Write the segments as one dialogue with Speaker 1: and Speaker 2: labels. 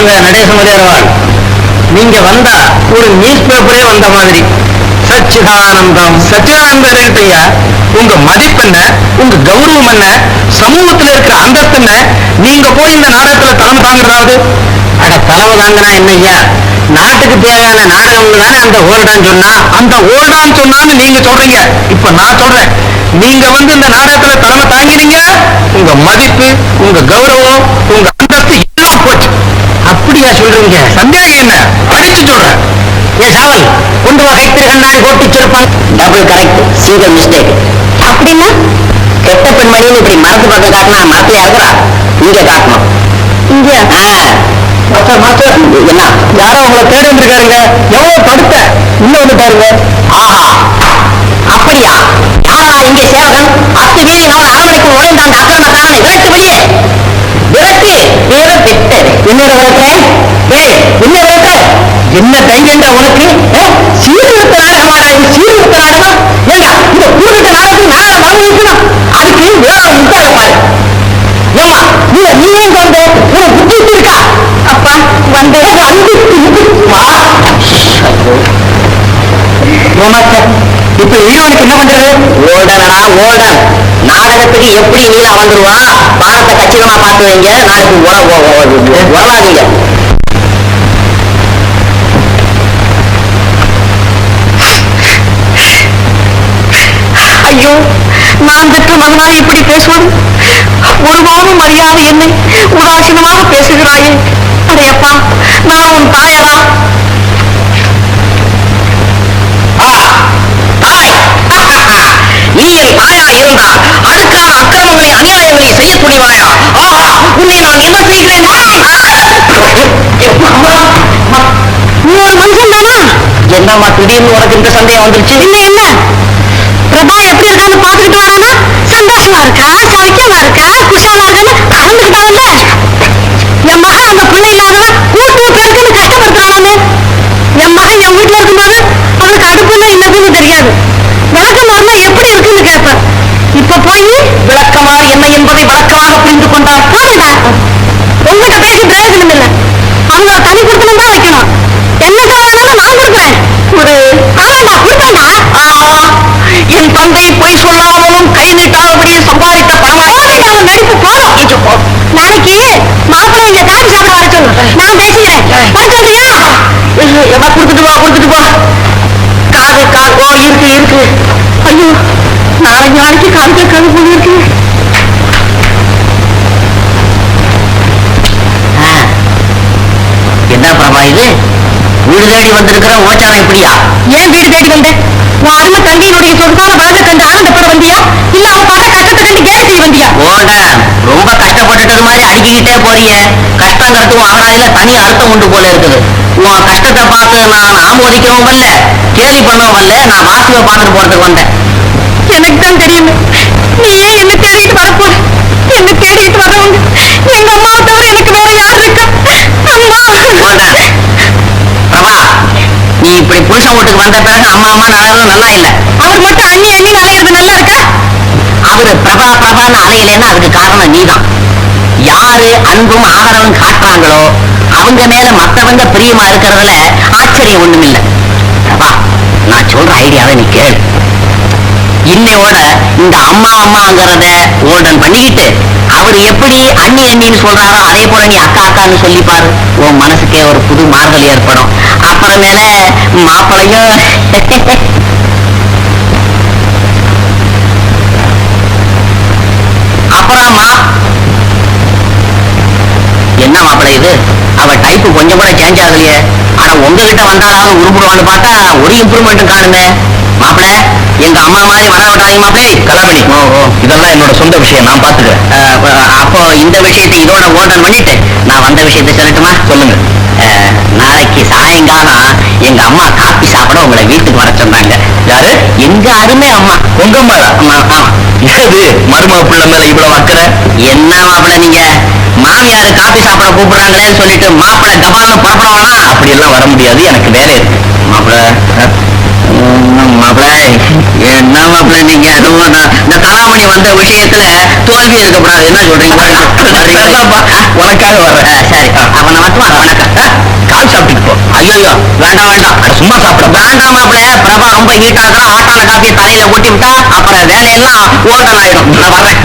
Speaker 1: வாங்க நடேச முதலியவர்கள் நீங்க வந்தா ஒரு நியூஸ் பேப்பரே வந்த மாதிரி. சச்சிதானந்தம். சச்சிதானந்தம் இருக்கட்டையா உங்க மதிப்பென்ன உங்க கௌரவம் என்ன? சமூகத்தில் இருக்கிற அந்தஸ்து என்ன? நீங்க போய் இந்த நாடகத்துல தலைமை தாங்கிறதாவது அட தலைமை தாங்கினா என்னய்யா? நாட்டுக்கு தேவையான நாடகம்னு தானே அந்த ஓல்டான் சொன்னா? அந்த ஓல்டான் சொன்னான்னு நீங்க சொல்றீங்க. இப்ப நான் சொல்றேன். நீங்க வந்து இந்த நாடகத்துல தலைமை தாங்கினீங்க? உங்க மதிப்பு உங்க கௌரவம் உங்க அந்தஸ்து அப்படியா சொல்றீங்க? சந்தேகம் என்ன? அடிச்சு சொல்றேன். ஏ சாவல். கொண்டு வா கைத்திரி கண்ணாடி போட்டு வச்சிருப்பான் டபுள் கரெக்ட் சிங்கிள் மிஸ்டேக்
Speaker 2: அப்படின்னா?
Speaker 1: கெட்ட பெண்மணின்னு இப்படி மரத்து பக்கம் காட்டினா மரத்துல இருக்கிறா இங்க காட்டணும்.
Speaker 2: இங்க
Speaker 1: மாஸ்டர் மாஸ்டர். என்ன? யாரோ உங்களை தேடி வந்திருக்காருங்க. எவ்வளவு படுத்த? உள்ள வந்து பாருங்க. ஆஹா. அப்படியா? யாரா இங்கே சேவகன்? அத்து வீதி அவன் அரவணைக்கு நுழைந்தான் அக்கிரமக்காரனை விரட்டு வெளியே. என்ன விரட்ட ஏய் என்ன என்ன தைரியண்டா உனக்கு? சீர்திருத்த நாடகமாடா இது சீர்திருத்த நாடகம் ஏண்டா இந்த குறிப்பிட்ட நாடகத்துக்கு நாடகம் வாங்கி இருக்கணும் அதுக்கு வேற முட்டாள பாரு. ஏமா நீ நீ ஏன் வந்த உனக்கு புத்தி இருக்கா அப்பா வந்தே வந்து இப்ப ஹீரோனுக்கு என்ன பண்றது ஓடனடா ஓடன் நாடகத்துக்கு எப்படி நீலா வந்துருவான் பாடத்தை கச்சிதமா பார்த்து வைங்க. நாளைக்கு உறவாதீங்க.
Speaker 2: ஐயோ நான் பெற்ற மகனா இப்படி பேசுவது? ஒருபோதும் மரியாதை என்னை உதாசீனமாக பேசுகிறாயே. அடையப்பா நான் உன் தாயடா
Speaker 1: இருந்தால் அடுக்கான அக்கிரமங்களை அநியாயங்களை செய்ய துணிவாயா ஆஹா உன்னை நான் என்ன செய்கிறேன்
Speaker 2: நீ ஒரு மனுஷன் தானா?
Speaker 1: என்னம்மா திடீர்னு உனக்கு இந்த சந்தேகம் வந்துருச்சு?
Speaker 2: இல்ல இல்ல. பிரபா எப்படி இருக்கான்னு பாத்துக்கிட்டு வரானா சந்தோஷமா இருக்கா? சௌக்கியமா இருக்கா? குஷாலா இருக்கான்னு கலந்துக்கிட்டாங்கல்ல என் மகன் அந்த பிள்ளை இல்லாதவன் கூட்டு பேருக்குன்னு கஷ்டப்படுத்துறானே என் மகன் என் வீட்டுல இருக்கும்போது அவனுக்கு அடுப்புன்னா என்னதுன்னு தெரியாது விளக்கமாறுனா எப்படி இருக்குன்னு கேட்பேன் இப்ப போய்
Speaker 1: விளக்கமாறு என்ன என்பதை கொண்டார்
Speaker 2: போதுடா. உங்ககிட்ட பேசி பிரயோஜனம் இல்லை. அவங்கள தனி கொடுக்கணும் தான் வைக்கணும். என்னக்கா வேணாலும் நான் கொடுக்குறேன். ஒரு ஆமாண்டா கொடுப்பேன்டா
Speaker 1: என் தந்தை பொய் சொல்லாமலும் கை நீட்டாதபடி சம்பாதித்த பணமாய்
Speaker 2: அவன் நடிப்பு போதும். நாளைக்கு மாப்பிள்ளை இங்க காபி சாப்பிட வர சொல்லு நான் பேசிக்கிறேன். வர சொல்றியா
Speaker 1: எவா கொடுத்துட்டு வா கொடுத்துட்டு வா. காது காது ஓ இருக்கு இருக்கு.
Speaker 2: ஐயோ நாளைக்கு நாளைக்கு காது கேட்காது போல இருக்கு
Speaker 1: என்ன பிரபா இது? வீடு தேடி வந்திருக்கிற ஓச்சாரம் இப்படியா?
Speaker 2: ஏன் வீடு தேடி வந்தேன் உன் அருமை தங்கையினுடைய சொத்தான வளர்ந்து கண்டு ஆனந்தப்பட வந்தியா? இல்ல அவ பட்ட கஷ்டத்தை கண்டு கேலி செய்ய வந்தியா?
Speaker 1: ஓட ரொம்ப கஷ்டப்பட்டுட்டது மாதிரி அடிக்கிட்டே போறிய கஷ்டங்கிறதுக்கும் அகராதியில தனி அர்த்தம் உண்டு போல இருக்குது. உன் கஷ்டத்தை பார்த்து நான் ஆமோதிக்கவும் வரல கேலி பண்ணவும் வரல நான் வாசிவை பார்த்துட்டு போறதுக்கு வந்தேன்.
Speaker 2: எனக்கு தான் தெரியுமே. நீ ஏன் என்ன தேடிட்டு வரப்போற என்ன தேடிட்டு வரவங்க எங்க அம்மாவை
Speaker 1: புருஷன் வீட்டுக்கு வந்த பிறகு அம்மா அம்மா அழகும் நல்லா இல்ல
Speaker 2: அவர் மட்டும் அண்ணி அண்ணி அலையிறது நல்லா இருக்கா?
Speaker 1: அவரு பிரபா பிரபான்னு அலையிலேன்னா அதுக்கு காரணம் நீதான். யாரு அன்பும் ஆதரவும் காட்டுறாங்களோ அவங்க மேல மத்தவங்க பிரியமா இருக்கிறதுல ஆச்சரியம் ஒண்ணுமில்ல. பிரபா நான் சொல்ற ஐடியாவை நீ கேளு. இன்னையோட இந்த அம்மா அம்மாங்கிறத ஓல்டன் பண்ணிக்கிட்டு அவர் எப்படி அண்ணி அண்ணின்னு சொல்றாரோ அதே போல நீ அக்கா அக்கான்னு சொல்லி பாரு. உன் மனசுக்கே ஒரு புது மாறுதல் ஏற்படும். அப்புறமேல மாப்பிளையும் அப்புறமா என்ன மாப்பிள்ளை இது? அவ டைப் கொஞ்சம் கூட சேஞ்ச் ஆகலையே. ஆனா உங்ககிட்ட வந்தாலும் உருப்பிடுவான்னு பார்த்தா ஒரு இம்ப்ரூவ்மெண்ட்டும் காணுமே. மாப்பிள்ள எங்க அம்மா மாதிரி வர விடாதீங்க மாப்பிள்ளை கலாமணி இதெல்லாம் என்னோட சொந்த விஷயம் நான் பாத்துக்கிறேன் அப்போ இந்த விஷயத்தை இதோட ஓர்டர் பண்ணிட்டு நான் வந்த விஷயத்தை சொல்லட்டுமா? சொல்லுங்க. நாளைக்கு சாயங்காலம் எங்க அம்மா காப்பி சாப்பிட உங்களை வீட்டுக்கு வர சொன்னாங்க. யாரு? எங்க அருமை அம்மா. உங்க அம்மா மருமக பிள்ளை மேல இவ்வளவு அக்கறை என்ன மாப்பிள்ள நீங்க? மாமியார் காபி சாப்பிட கூப்பிடுறாங்களேன்னு சொல்லிட்டு மாப்பிள்ள கபால்னு புறப்பட வேணாம் அப்படி எல்லாம் வர முடியாது. எனக்கு வேலை இருக்கு. மாப்பிள்ள மாப்பிள்ள என்ன மாப்பிள்ள நீங்க? அதுவும் இந்த கலாமணி வந்த விஷயத்துல தோல்வி இருக்கக்கூடாது என்ன சொல்றீங்க உனக்காக வர்றேன். சரி. அவனை மட்டும் வணக்கம்.
Speaker 3: ஐயோ வேண்டாம் வேண்டாம். சும்மா சாப்பிட. வேண்டாம் மாப்பிள. பிரபா ரொம்ப ஹீட்டா இருக்கிற ஆட்டான காப்பியை தலையில கொட்டி விட்டா அப்புறம் வேலையெல்லாம் ஓட்டன் ஆயிடும் நான் வர்றேன்.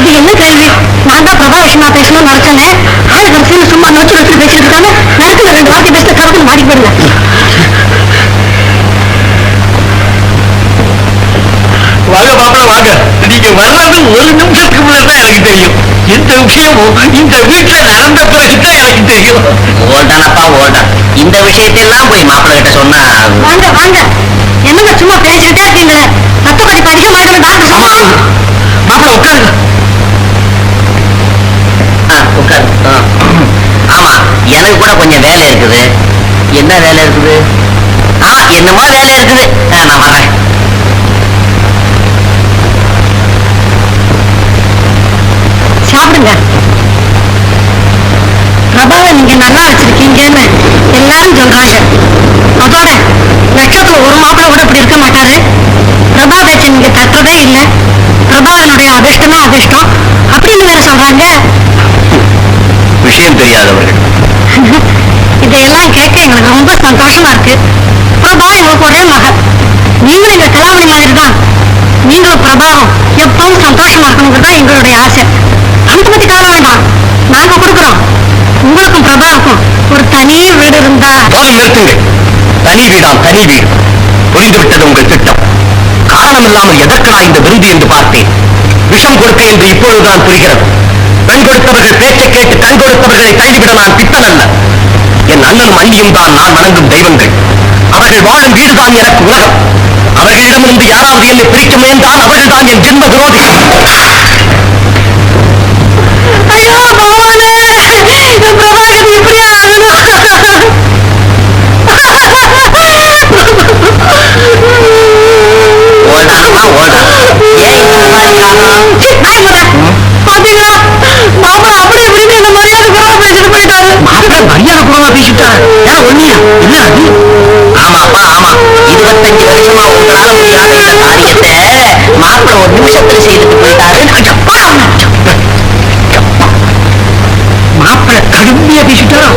Speaker 2: இது என்ன கேள்வி நான் தான் பிரபா விஷயமா பேசணும்னு நினைச்சேனே ஆளு கடைசியில் சும்மா நோச்சு நோச்சு பேசிட்டு இருக்காங்க ரெண்டு வார்த்தை பேச கடவுள் மாறி போயிருங்க
Speaker 3: வாங்க பாப்பா வாங்க. வர்றது ஒரு நிமிஷத்துக்கு முன்னாடி தான் எனக்கு தெரியும். எந்த விஷயமும் இந்த வீட்டுல நடந்த பிறகுதான் எனக்கு தெரியும். ஓல்டானப்பா ஓல்டான் இந்த விஷயத்தையெல்லாம் போய் மாப்பிள்ள கிட்ட சொன்னா
Speaker 2: வாங்க வாங்க. என்னங்க சும்மா பேசிக்கிட்டே இருக்கீங்களே ரத்த கொதிப்பு அதிகமாயிடும் டாக்டர் சொன்னாங்க
Speaker 3: மாப்பிள்ள உட்காருங்க. ஆ, உட்காரு ஆ. ஆமா எனக்கு கூட கொஞ்சம் வேலை இருக்குது. என்ன வேலை இருக்குது? ஆ என்னமோ வேலை இருக்குது? ஆ, நான் வரேன்.
Speaker 2: சாப்பிடுங்க பிரபாவை நீங்க நல்லா வச்சிருக்கீங்கன்னு எல்லாரும் சொல்றாங்க. அதோட லட்சத்துல ஒரு மாப்பிள்ளை கூட இப்படி இருக்க மாட்டாரு. பிரபா பேச்ச நீங்க தட்டுறதே இல்லை. பிரபாவனுடைய அதிர்ஷ்டமே அதிர்ஷ்டம். அப்படின்னு வேற சொல்றாங்க.
Speaker 3: விஷயம் தெரியாதவர்கள்.
Speaker 2: இதையெல்லாம் கேட்க எங்களுக்கு ரொம்ப சந்தோஷமா இருக்கு. பிரபா எங்களுக்கு ஒரே மகள் நீங்களும் எங்க கலாவணி மாதிரி தான். நீங்களும் பிரபாவும் எப்பவும் சந்தோஷமா இருக்கணுங்கிறது எங்களுடைய ஆசை. அந்த பத்தி கவலை வேண்டாம் நாங்க கொடுக்குறோம். உங்களுக்கும் பிரபாவுக்கும் ஒரு தனி வீடு இருந்தா.
Speaker 3: போதும் நிறுத்துங்கள் தனி வீடாம் தனி வீடு. புரிந்து விட்டது உங்கள் திட்டம். காரணம் இல்லாமல் எதற்கு நான் இந்த விருந்து என்று பார்த்தேன். விஷம் கொடுக்க என்று இப்பொழுதுதான் புரிகிறது. பெண் கொடுத்தவர்கள் பேச்சை கேட்டு கண் கொடுத்தவர்களை தள்ளிவிட நான் பித்தன் அல்ல என் அண்ணனும் மல்லியும் தான் நான் வணங்கும் தெய்வங்கள். அவர்கள் வாழும் வீடுதான் எனக்கு உலகம். அவர்களிடமிருந்து யாராவது என்னை பிரிக்க முயன்றால் அவர்கள்தான் என் ஜென்ம விரோதி
Speaker 2: மரியாதை குறவா பேசிட்டு
Speaker 3: ஏன் ஒண்ணியா என்ன அது ஆமாப்பா ஆமா இருபத்தஞ்சு வருஷமா உங்களால முடியாத காரியத்தை மாப்பிள்ள ஒரு நிமிஷத்துல செய்துட்டு போயிட்டாரு மாப்பிள்ள கடுமையா பேசிட்டாரா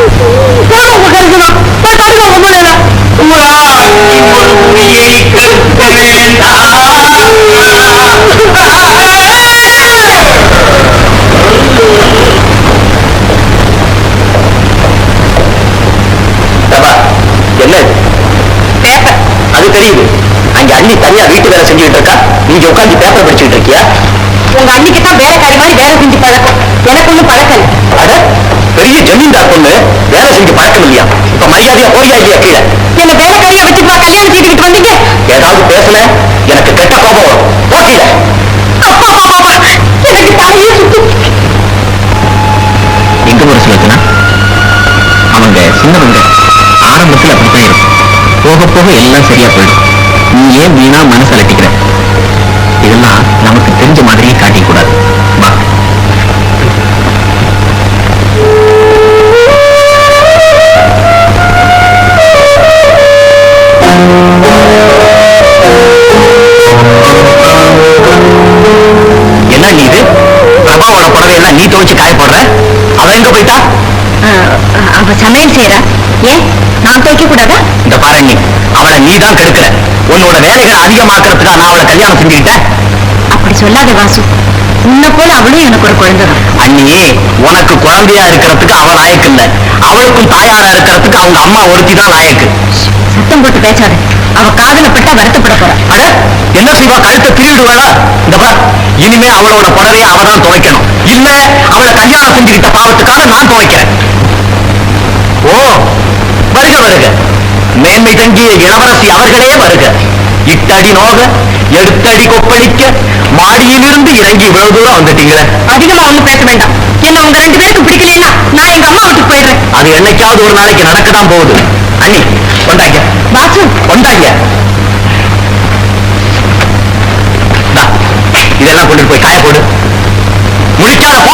Speaker 3: அண்ணி தனியா வீட்டு வேலை செஞ்சுட்டு இருக்கா? நீங்க உட்கார்ந்து பேப்பர் படிச்சுட்டு இருக்கியா?
Speaker 2: உங்க அன்னைக்கு தான் வேலைக்காரி மாதிரி வேலை செஞ்சு பழக்கம். எனக்கு ஒண்ணும் பழக்கம்.
Speaker 3: அட பெரிய ஜமீன்தார் பொண்ணு. வேலை செஞ்சு பழக்கம் இல்லையா? இப்ப மரியாதையா போறியா இல்லையா கீழே?
Speaker 2: என்ன வேலைக்காரியை வச்சுட்டு கல்யாணம் செய்துக்கிட்டு வந்தீங்க.
Speaker 3: ஏதாவது பேசல? எனக்கு கெட்ட கோபம் வரும். போ கீழே.
Speaker 2: அப்பா அப்பா, அப்பா, எனக்கு தலையே
Speaker 3: எங்க ஒரு சொல்லுனா அவங்க சின்னவங்க ஆரம்பத்துல அப்படித்தான் இருக்கும். போக போக எல்லாம் சரியா போயிடும். நீ ஏன் வீணா மனசு அலட்டிக்கிற இதெல்லாம் நமக்கு தெரிஞ்ச மாதிரியே காட்டிக்க கூடாது வா. என்ன நீ இது? பிரபாவோட புடவையெல்லாம் நீ துவைச்சு காய போடுற? அவ எங்க போயிட்டா?
Speaker 2: அவ சமையல் செய்யறா ஏன்? நான் துவைக்க கூடாதா
Speaker 3: இந்த பாரு நீ அவளை நீ தான் கெடுக்கிற. உன்னோட வேலைகளை அதிகமாக்குறதுக்கா நான் அவளை கல்யாணம் செஞ்சுக்கிட்டேன்.
Speaker 2: அப்படி சொல்லாத வாசு. உன்னை போல அவளும் எனக்கு ஒரு குழந்தை தான்.
Speaker 3: அண்ணி உனக்கு குழந்தையா இருக்கிறதுக்கு அவ லாயக்கு இல்ல. அவளுக்கும் தாயாரா இருக்கிறதுக்கு அவங்க அம்மா ஒருத்தி தான் லாயக்கு.
Speaker 2: சத்தம் போட்டு பேசாத. அவ காதல பட்டா வருத்தப்பட போறா.
Speaker 3: அட என்ன செய்வா கழுத்தை திருடுவாளா இந்த பார் இனிமே அவளோட புடவையை அவ தான் துவைக்கணும். இல்ல அவளை கல்யாணம் செஞ்சுக்கிட்ட பாவத்துக்காக நான் துவைக்கிறேன். ஓ வருக வருக. மேன்மை தங்கிய இளவரசி அவர்களே வருக. இட்டடி நோக எடுத்தடி கொப்பளிக்க மாடியிலிருந்து இறங்கி இவ்வளவு தூரம் வந்துட்டீங்களே?
Speaker 2: அதிகமா ஒண்ணும் பேச வேண்டாம். என்ன உங்க ரெண்டு பேருக்கு பிடிக்கலைன்னா நான் எங்க அம்மா வீட்டுக்கு போயிடுறேன்.
Speaker 3: அது என்னைக்காவது ஒரு நாளைக்கு நடக்கதான் போகுது. அண்ணி கொண்டாங்க.
Speaker 2: வாசு.
Speaker 3: கொண்டாங்க. இதெல்லாம் கொண்டு போய் காய போடு. முடிக்காத போ.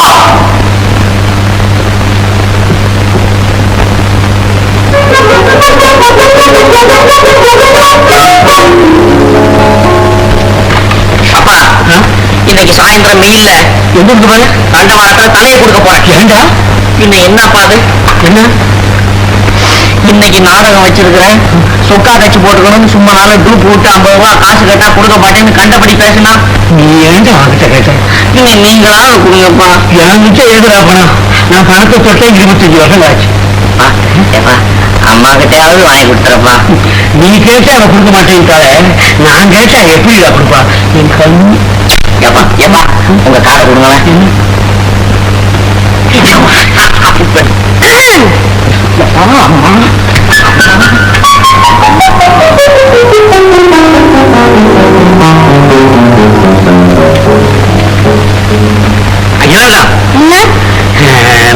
Speaker 4: அப்பா இன்னைக்கு சாயந்தரம் வெயில்ல. எங்க இருந்து பாரு தண்டவாளத்துல தலையை கொடுக்க போறேன். ஏண்டா? என்ன? இன்னைக்கு நாடகம் வச்சிருக்கிறேன். சொக்கா கட்சி போட்டுக்கணும்னு சும்மா நாள் டூப் விட்டு ஐம்பது ரூபா காசு கேட்டா கொடுக்க மாட்டேன்னு கண்டபடி பேசினா? நீ ஏண்டி வாங்கிட்ட நீங்க நீங்களாவது கொடுங்கப்பா. எழுதுறா பணம் நான் பணத்தை தொட்டே அம்மா கிட்டயாவது வாங்கி கொடுத்துறப்பா நீ கேட்டா அவ கொடுக்க மாட்டேன்ட்டாலே நான் கேட்டா எப்படிடா கொடுப்பா? என் கண்ணு ஏப்பா ஏப்பா உங்க காரை கொடுங்களேன்.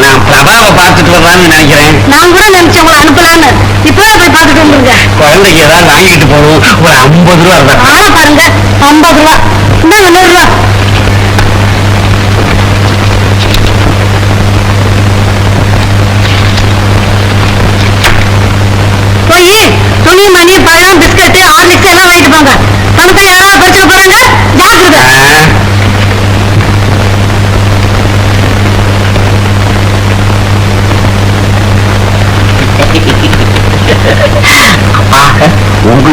Speaker 4: நான் பிரபாவை பார்த்துட்டு வரலாம்னு நினைக்கிறேன்.
Speaker 5: நான் கூட நினைச்சேன் உங்களை அனுப்பலான்னு இப்பவே போய் பார்த்துட்டு வந்துருங்க
Speaker 4: குழந்தைக்கு ஏதாவது வாங்கிட்டு போகணும். ஒரு ஐம்பது ரூபா இருந்தா.
Speaker 5: ஆனா பாருங்க. ஐம்பது ரூபா. இன்னும் நூறு ரூபா போய் துணி மணி பழம் பிஸ்கட்டு ஹார்லிக்ஸ் எல்லாம் வாங்கிட்டு போங்க பணத்தை யாராவது பறிச்சுட்டு போறாங்க ஜாக்கிரதை
Speaker 4: அப்பா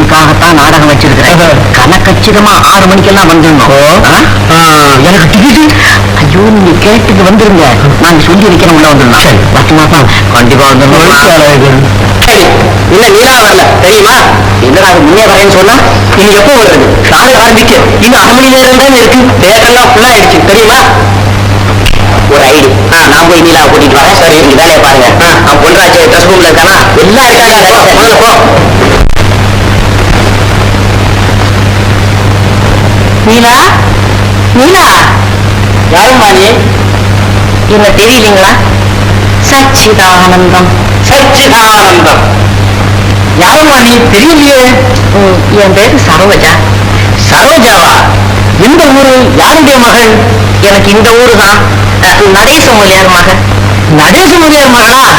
Speaker 4: உங்களுக்காகத்தான் நாடகம் வச்சிருக்கிறேன். கனக்கச்சிதமா ஆறு மணிக்கெல்லாம் வந்துடணும். எனக்கு டிக்கெட் ஐயோ நீங்க கேட்டுக்கு வந்துருங்க. நாங்க சொல்லி வைக்கிறோம் உள்ள வந்துடலாம். பத்துமாப்பா கண்டிப்பா வந்துடணும். இல்ல நீலா வரல. தெரியுமா? என்னடா அது முன்னே வரேன்னு சொன்னா நீங்க எப்போ வருது நாடகம் ஆரம்பிக்க. இன்னும் அரை மணி நேரம் தான் இருக்கு. தேட்டர்லாம் ஃபுல்லா ஆயிடுச்சு. தெரியுமா? ஒரு ஐடி. நான் போய் நீலா கூட்டிட்டு வரேன். சரி நீங்க வேலையை பாருங்க. நான் பொன்ராஜ் ட்ரெஸ் ரூம்ல இருக்கானா? எல்லாம் இருக்காங்க முதல்ல போ.
Speaker 5: நீலா நீலா
Speaker 4: யாரும்மா நீ?
Speaker 5: என்ன தெரியலீங்களா? சச்சிதானந்தம்.
Speaker 4: சச்சிதானந்தம். யாரும்மா நீ? தெரியலையே.
Speaker 5: என் பேரு சரோஜா.
Speaker 4: சரோஜாவா? எந்த ஊரு யாருடைய மகள்?
Speaker 5: எனக்கு இந்த ஊரு தான் நடேச மொழியார் மகன்
Speaker 4: நடேசமுடியார் மகளா?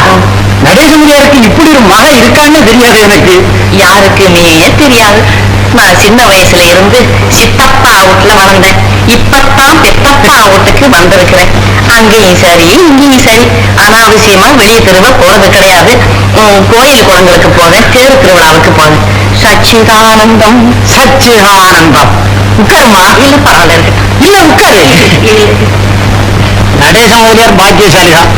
Speaker 4: நடேசமுடியாருக்கு இப்படி ஒரு மகள் இருக்கான்னு தெரியாது எனக்கு.
Speaker 5: யாருக்குமே தெரியாது. நான் சின்ன வயசுல இருந்து சித்தப்பா வீட்டுல வளர்ந்தேன். இப்பத்தான் பெத்தப்பா வீட்டுக்கு வந்திருக்கிறேன். அங்கேயும் சரி இங்கேயும் சரி. அனாவசியமா வெளியே திரும்ப போறது கிடையாது. கோயில் குளங்களுக்கு போவேன் தேர் திருவிழாவுக்கு போவேன். சச்சிதானந்தம்.
Speaker 4: சச்சிதானந்தம். உட்காருமா
Speaker 5: இல்ல பரவாயில்ல இருக்கட்டும்
Speaker 4: இல்ல உட்காரு. நடேசமுடியார் பாக்கியசாலிதான்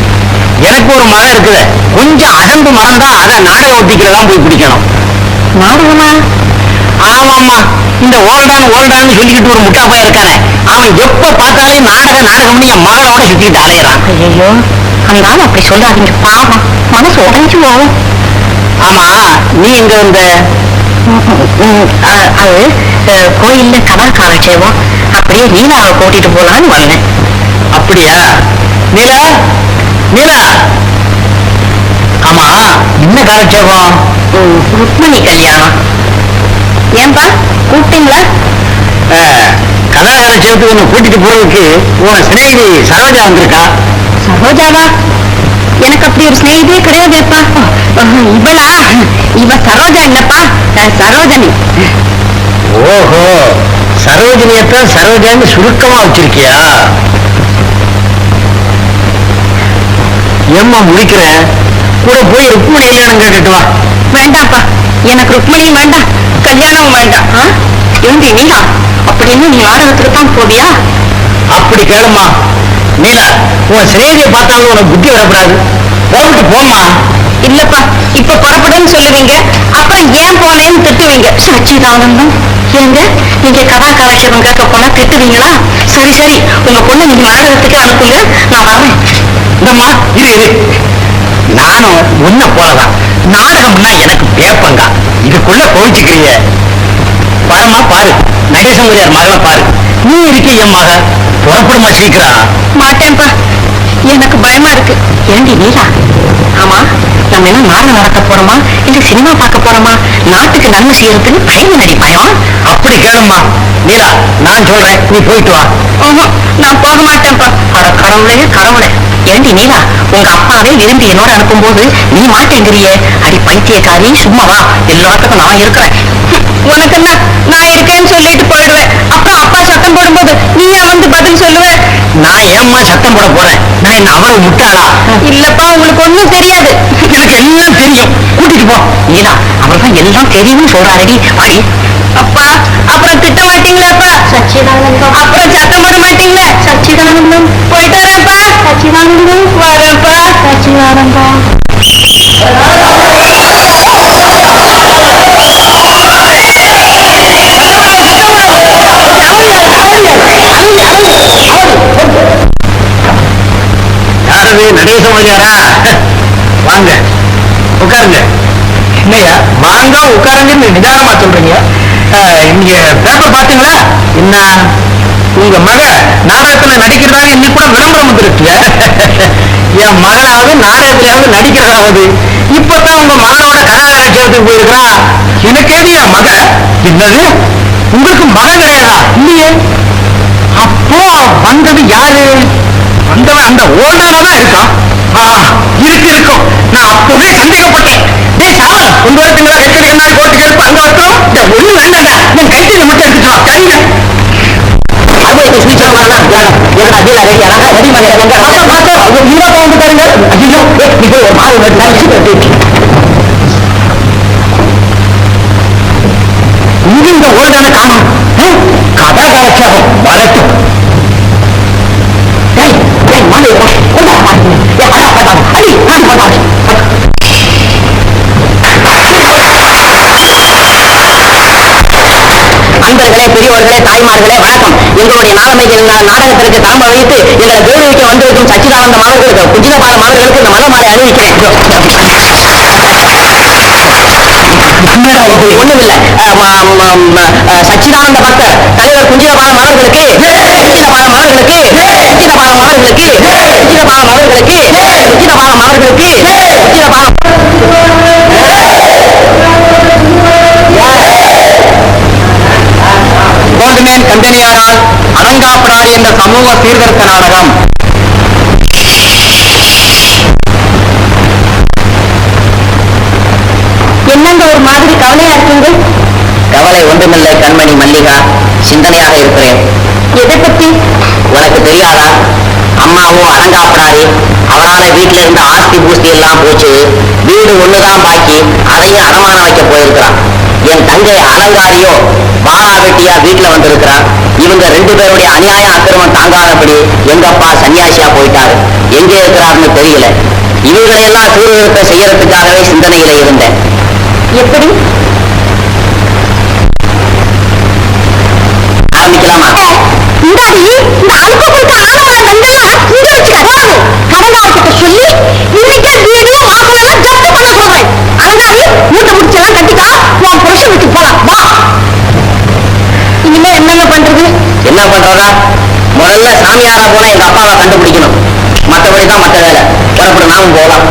Speaker 4: எனக்கு ஒரு மகன் இருக்குது. கொஞ்சம் அசந்து மறந்தா அதை நாடகம் ஒட்டிக்கிறதா போய் பிடிக்கணும்.
Speaker 5: நாடகமா
Speaker 4: ஆமாமா இந்த ஓல்டான் ஓல்டான்னு சொல்லிக்கிட்டு ஒரு முட்டா பையன் இருக்கானே. அவன் எப்ப பார்த்தாலும் நாடகம் நாடகம்னு என் மகளோட சுத்திட்டு அலையிறான்.
Speaker 5: ஐயோ அந்த ஆள் அப்படி சொல்லாதீங்க. பாவம். மனசு உடைஞ்சு போகும்.
Speaker 4: ஆமா நீ இங்க வந்த?
Speaker 5: அது கோயில்ல கதா காலட்சேபம் அப்படியே நீலாவை கூட்டிட்டு போலான்னு வந்தேன்.
Speaker 4: அப்படியா? நீலா நீலா ஆமா என்ன காலட்சேபம்
Speaker 5: ருக்மணி கல்யாணம். ஏன்பா? கூப்பிட்டீங்களா?
Speaker 4: கதா காலட்சேபத்துக்கு உன்னை கூட்டிட்டு போறதுக்கு உன் சிநேகிதி சரோஜா வந்திருக்கா.
Speaker 5: சரோஜாவா? எனக்கு அப்படி ஒரு ஸ்நேகிதே கிடையாதேப்பா. இவளா? இவ சரோஜா இல்லப்பா சரோஜனி.
Speaker 4: ஓஹோ சரோஜினியத்தான் சரோஜான்னு சுருக்கமா வச்சிருக்கியா? ஏம்மா முடிக்கிறேன் கூட போய் ருக்மணி கல்யாணம் கேட்டுட்டு வா.
Speaker 5: வேண்டாப்பா. எனக்கு ருக்மணியும் வேண்டாம். கல்யாணமும் வேண்டாம்? ஏண்டி நீலா அப்படின்னு நீ நாடகத்துக்கு தான் போவியா?
Speaker 4: அப்படி கேளுமா நீலா உன் சிநேகிதியை பார்த்தாலும் உனக்கு புத்தி வரக்கூடாது. போட்டு போம்மா.
Speaker 5: இல்லப்பா இப்ப புறப்படுன்னு சொல்லுவீங்க அப்புறம் ஏன் போனேன்னு திட்டுவீங்க. சச்சிதானந்தம். ஏங்க நீங்க கதா காலட்சேபம் கேட்க போனா திட்டுவீங்களா? சரி சரி உங்க பொண்ணு நீங்க நாடகத்துக்கு அனுப்புங்க. நான் வரேன்.
Speaker 4: இந்தம்மா இரு இரு. நானும் உன்ன போலதான். நாடகம்னா எனக்கு வேப்பங்கா இதுக்குள்ள கோவிச்சுக்கிறீங்க படமா பாரு. நடேசமுடியார் மகளை பாரு. நீ இருக்கே என் மக? புறப்படுமா சீக்கிரம்
Speaker 5: மாட்டேன்பா. எனக்கு பயமா இருக்கு. ஏண்டி நீலா ஆமா? நம்ம என்ன? நாடகம் நடத்த போறோமா? இல்ல சினிமா பார்க்க போறோமா? நாட்டுக்கு நன்மை செய்யறதுக்கு பயந்து நடி பயம்?
Speaker 4: அப்படி கேளும்மா. நீலா நான் சொல்றேன். நீ போயிட்டு வா.
Speaker 5: ஆமா நான் போக மாட்டேன்ப்பா. அட கடவுளே கடவுளே. ஏண்டி நீலா உங்க அப்பாவே விரும்பி என்னோட அனுப்பும்போது நீ மாட்டேங்கிறியே? அடி பைத்தியக்காரி சும்மா வா. எல்லாத்துக்கும் நான் இருக்கிறேன். உனக்கு என்ன? நான் இருக்கேன்னு சொல்லிட்டு போயிடுவேன். அப்புறம் அப்பா சத்தம் போடும்போது நீயா வந்து பதில்
Speaker 2: சொல்லுவேன்.
Speaker 1: நான் ஏம்மா சத்தம் போட போறேன். நான் என்ன அவ்வளவு முட்டாளா?
Speaker 2: இல்லப்பா உங்களுக்கு ஒண்ணும் தெரியாது.
Speaker 1: எனக்கு எல்லாம் தெரியும். கூட்டிட்டு போ. நீதான் அவர் தான் எல்லாம் தெரியும்னு சொல்றாரடி. வாடி.
Speaker 2: அப்பா அப்புறம் திட்ட மாட்டீங்களாப்பா சச்சிதானந்தம். அப்புறம் சத்தம் போட மாட்டீங்களா? சச்சிதானந்தம். போயிட்டு வரேன்ப்பா. சச்சிதானந்தம். வரேன்ப்பா. சச்சிதானந்தம்
Speaker 1: வாங்க உட்காருங்கன்னு நிதானமா சொல்றீங்க. அஹ், இங்க பேப்பர் பாத்தீங்களா என்ன? உங்க மக நாடகத்துல நடிக்கிறதாக இன்னைக்கு கூட விளம்பரம் வந்துருச்சு. என் மகனாவது நாடகத்திலாவது நடிக்கிறதாவது இப்பதான் உங்க மகனோட கதாநாயகத்துக்கு போயிருக்கிறா. எனக்கு எது என் மக. என்னது? உங்களுக்கு மகன் கிடையாதா? இல்லையே. அப்போ வந்தது யாரு? வந்தவன் அந்த ஓனரா தான் இருக்கான். இருக்கு இருக்கும். நான் தாய்மார்களே வணக்கம். எங்களுடைய நாளமைக்கு இந்த நாடகத்திற்கு தலைமை வைத்து எங்களை கௌரவிக்க வந்திருக்கும் சச்சிதானந்த மாணவர்களுக்கு குஜிதபால மாணவர்களுக்கு இந்த மலமாலை அணிவிக்கிறேன். ஒண்ணும் இல்ல சச்சிதானந்த பக்தர் தலைவர் குஞ்சிதபாலம் அவர்களுக்கு குஞ்சிதபால அவர்களுக்கு குஞ்சிதபால அவர்களுக்கு குஞ்சிதபால அவர்களுக்கு குஞ்சிதபால அவர்களுக்கு குஞ்சிதபால கோல்டுமேன் கம்பெனியாரால் அடங்காப்படாது என்ற சமூக சீர்திருத்த நாடகம்.
Speaker 2: என்னங்க ஒரு மாதிரி கவலையா இருக்கீங்க?
Speaker 1: கவலை ஒன்றுமில்லை கண்மணி மல்லிகா. சிந்தனையாக இருக்கிறேன்.
Speaker 2: எதை பத்தி?
Speaker 1: உனக்கு தெரியாதா? அம்மாவும் அடங்காப்படாது அவனால வீட்டுல இருந்த ஆஸ்தி பூஸ்தி எல்லாம் போச்சு. வீடு ஒண்ணுதான் பாக்கி அதையும் அடமானம் வைக்க போயிருக்கிறான். என் தங்கை அலங்காரியோ வாழா வெட்டியா வீட்டுல வந்திருக்கிறான் இவங்க ரெண்டு பேருடைய அநியாய அக்கிரமம் தாங்காதபடி எங்கப்பா சன்னியாசியா போயிட்டாரு. எங்க இருக்கிறாருன்னு தெரியல. இவங்களையெல்லாம் சீர்திருத்த செய்யறதுக்காகவே சிந்தனையில இருந்தேன்.
Speaker 2: எப்படி?
Speaker 1: ஆரம்பிக்கலாமா?
Speaker 2: சொல்லி இன்னைக்கே வீடு வாசலாம் ஜப்தி பண்ண சொல்றேன். அலங்காரி மூட்டை முடிச்செல்லாம் கட்டிக்கா உன் புருஷன் வீட்டுக்கு போலாம். வா. இனிமே என்னங்க பண்றது?
Speaker 1: என்ன பண்றதா? முதல்ல சாமியாரா போனா எங்க அப்பாவை கண்டுபிடிக்கணும். மத்தபடி தான் மத்த வேலை. புறப்பட நாமும் போகலாம்.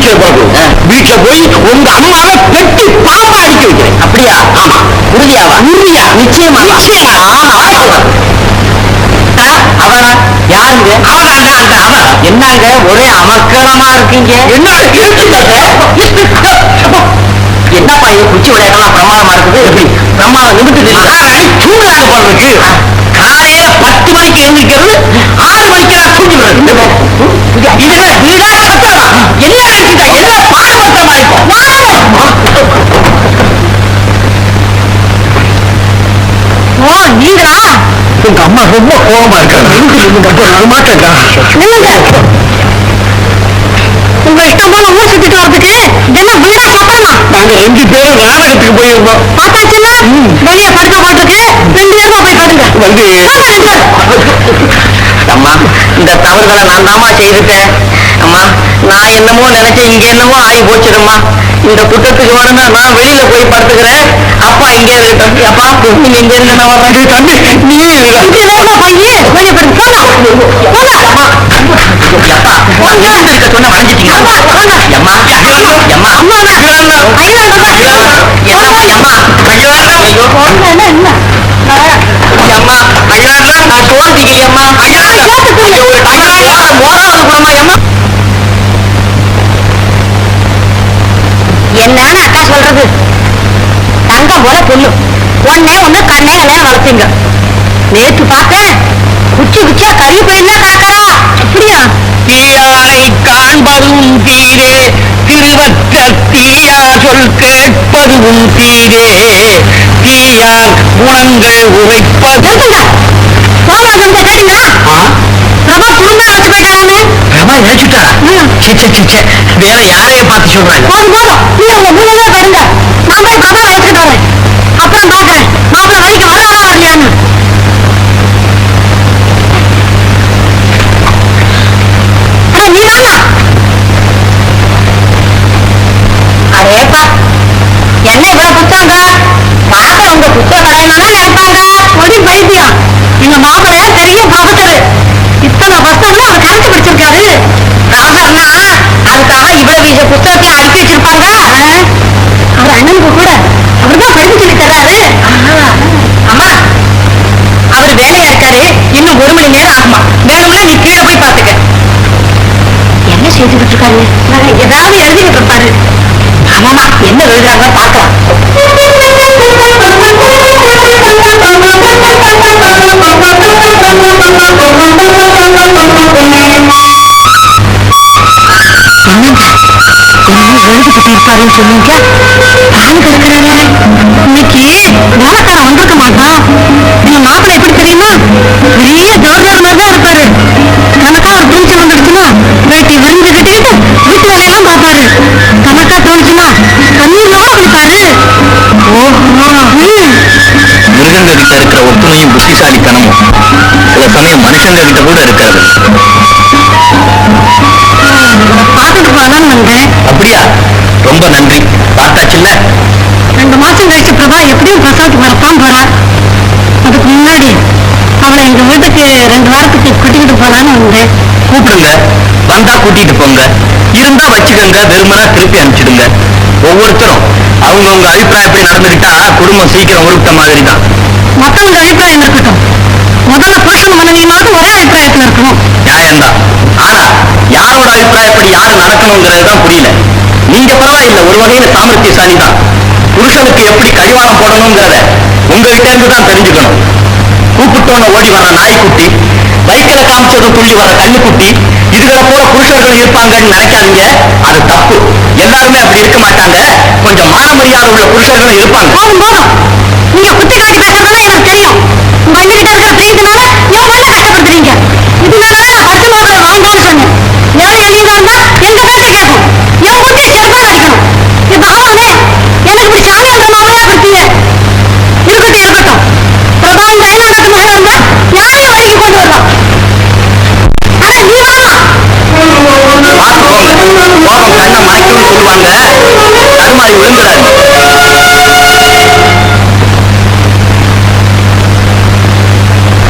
Speaker 1: கண்டுட்டேன்பா சீக்கிரம் போகு வீட்டுல போய் உங்க அம்மாவை பெட்டி பாம்பா அடிக்க வைக்கிறேன் அப்படியா? ஆமா. உறுதியாவா உறுதியா. நிச்சயமா. நிச்சயமா. ஆமா. அவனா யாருங்க? அவதாங்க அந்த அவ என்னங்க? ஒரே அமக்கலமா இருக்கீங்க? என்ன
Speaker 3: என்னப்பா இது குச்சி விளையாட்டெல்லாம் பிரமாதமா இருக்குது? எப்படி? பிரமாதம் நிமித்து மகாராணி இருக்கு. காலையில பத்து மணிக்கு எழுந்திருக்கிறது ஆறு மணிக்கு நான் தூங்கிடுறது வீடா சத்தமா என்ன நினைச்சுட்டா என்ன பாடுபட்டமா
Speaker 2: ஓ நீங்களா
Speaker 3: உங்க அம்மா ரொம்ப கோபமா இருக்காங்க நான் மாட்டேன்டா
Speaker 2: நில்லுங்க உங்க இஷ்டம் போல ஊர் சுத்திட்டு வரதுக்கு தினம் வீடா சத்திரமா
Speaker 3: நாங்க ரெண்டு பேரும் நாடகத்துக்கு போயிருந்தோம்
Speaker 2: பார்த்தாச்சுல்ல வெளியே படுக்க போட்டுருக்கு ரெண்டு பேரும் போய் படுங்க
Speaker 3: வந்து அம்மா இந்த தவறுகளை நான் தாமா செய்துட்டேன். அம்மா நான் என்னமோ நினைச்சேன் இங்க என்னமோ ஆகி போச்சுடம்மா இந்த குற்றத்துக்கு வேணும்னா நான் வெளியில போய் படுத்துக்கிறேன் அப்பா இங்க இருக்கட்டும் அப்பா நீங்க இங்க இருங்க நான் வரேன் தம்பி நீ இருடா.
Speaker 2: இங்க வேகமா போய் வெளியே படுங்க போங்க போங்க
Speaker 3: அப்பா, நான் எழுந்து இருக்க சொன்ன வளைஞ்சிட்டீங்க.
Speaker 2: ஆமா, ஆமா.
Speaker 3: எம்மா, எம்மா,
Speaker 2: அம்மா
Speaker 3: ஐயோ,
Speaker 2: ஐயா
Speaker 3: என்னம்மா, எம்மா, ஐயோ, ஐயோ.
Speaker 2: என்ன என்ன
Speaker 3: அம்மா ஐயா நான் தோல்விக்கு அம்மா ஐயா ஐயோ ஒரு டைம் மோராவது குணமா அம்மா
Speaker 2: என்னன்னு அக்கா சொல்றது? தங்கம் போல பொண்ணு ஒன்னே ஒண்ணு கண்ணே அலையா வளர்த்தீங்க. நேற்று பார்த்தேன். குச்சி குச்சியா கறி போயிருந்தா காக்கறா அப்படியா?
Speaker 3: தீயானை காண்பதும் தீரே திருவற்ற தீயா சொல் கேட்பதும் தீரே தீயான் குணங்கள் உரைப்பது
Speaker 2: நிறுத்துங்க சோமாசம் கேட்டீங்களா பிரபா குடும்பம் வச்சு போயிட்டாராமே
Speaker 3: பிரபா நினைச்சுட்டாரா சிச்ச சிச்ச வேற யாரையும் பார்த்து சொல்றாங்க.
Speaker 2: போதும் போதும். நீங்க உங்க மூணு பாருங்க இருப்பாருன்னு சொன்னீங்க. கிடக்குறாரு இன்னைக்கு வேலைக்காரன் வந்திருக்க மாட்டான். எங்க மாப்பிள்ளை எப்படி தெரியுமா? பெரிய ஜோர்ஜர் மாதிரி தான் இருப்பாரு. கணக்கா ஒரு துணிச்சல் வந்துடுச்சுன்னா வேட்டி விரிஞ்சு கட்டிக்கிட்டு வீட்டு வேலையெல்லாம் பார்ப்பாரு. கணக்கா தோணுச்சுன்னா கண்ணீர்லோட குடிப்பாரு ஓஹோ. ம்.
Speaker 3: மிருகங்க கிட்ட இருக்கிற ஒத்துமையும் புத்திசாலித்தனமும் சில சமயம் மனுஷங்க கிட்ட கூட இருக்காது.
Speaker 2: பார்த்துட்டு போகலான்னு வந்தேன்.
Speaker 3: அப்படியா? ரொம்ப நன்றி. பார்த்தாச்சுல்ல?
Speaker 2: ரெண்டு மாசம் கழிச்சு பிரபா எப்படியும் பிரசவத்துக்கு வரத்தான் போறா அதுக்கு முன்னாடி அவளை எங்க வீட்டுக்கு ரெண்டு வாரத்துக்கு கூட்டிக்கிட்டு போலான்னு வந்தேன்.
Speaker 3: கூப்பிடுங்க. வந்தா கூட்டிட்டு போங்க. இருந்தா வச்சுக்கோங்க. வெறுமனா திருப்பி அனுப்பிச்சிடுங்க. ஒவ்வொருத்தரும் அவங்கவுங்க அபிப்பிராயப்படி நடந்துக்கிட்டா குடும்பம் சீக்கிரம் உருப்பிட்ட மாதிரி தான்
Speaker 2: மத்தவங்க அபிப்பிராயம் இருக்கட்டும்? முதல்ல புருஷன் மனைவியுமாவது ஒரே அபிப்பிராயத்துல இருக்கணும்.
Speaker 3: நியாயம்தான். ஆனா யாரோட அபிப்பிராயப்படி யாரு நடக்கணுங்கிறது தான் புரியல. நீங்க பரவாயில்லை ஒரு வகையில சாமர்த்தியசாலி தான். புருஷனுக்கு எப்படி கடிவாளம் போடணுங்கிறத உங்ககிட்ட இருந்து தான் தெரிஞ்சுக்கணும். கூப்பிட்டோன்னு ஓடி வர நாய்க்குட்டி பைக்கில் காமிச்சதும் துள்ளி வர கண்ணுக்குட்டி இதுகளை போல புருஷர்கள் இருப்பாங்கன்னு நினைக்காதீங்க. அது தப்பு. எல்லாருமே அப்படி இருக்க மாட்டாங்க. கொஞ்சம் மான மரியாதை உள்ள புருஷர்களும் இருப்பாங்க.
Speaker 2: போதும் போதும். நீங்க குத்துக்காட்டு பேசுறதுனா எனக்கு தெரியும். உங்க அண்ணன் கிட்ட இருக்கிற தெரியுதுனால ஏன் வேலை கஷ்டப்படுத்துறீங்க? இதனாலதான் அர்ஜுனோட வாங்கன்னு சொன்னேன். யாரும் வெளியே
Speaker 3: போட்டுருவாங்க கருமாதி விழுந்துடாது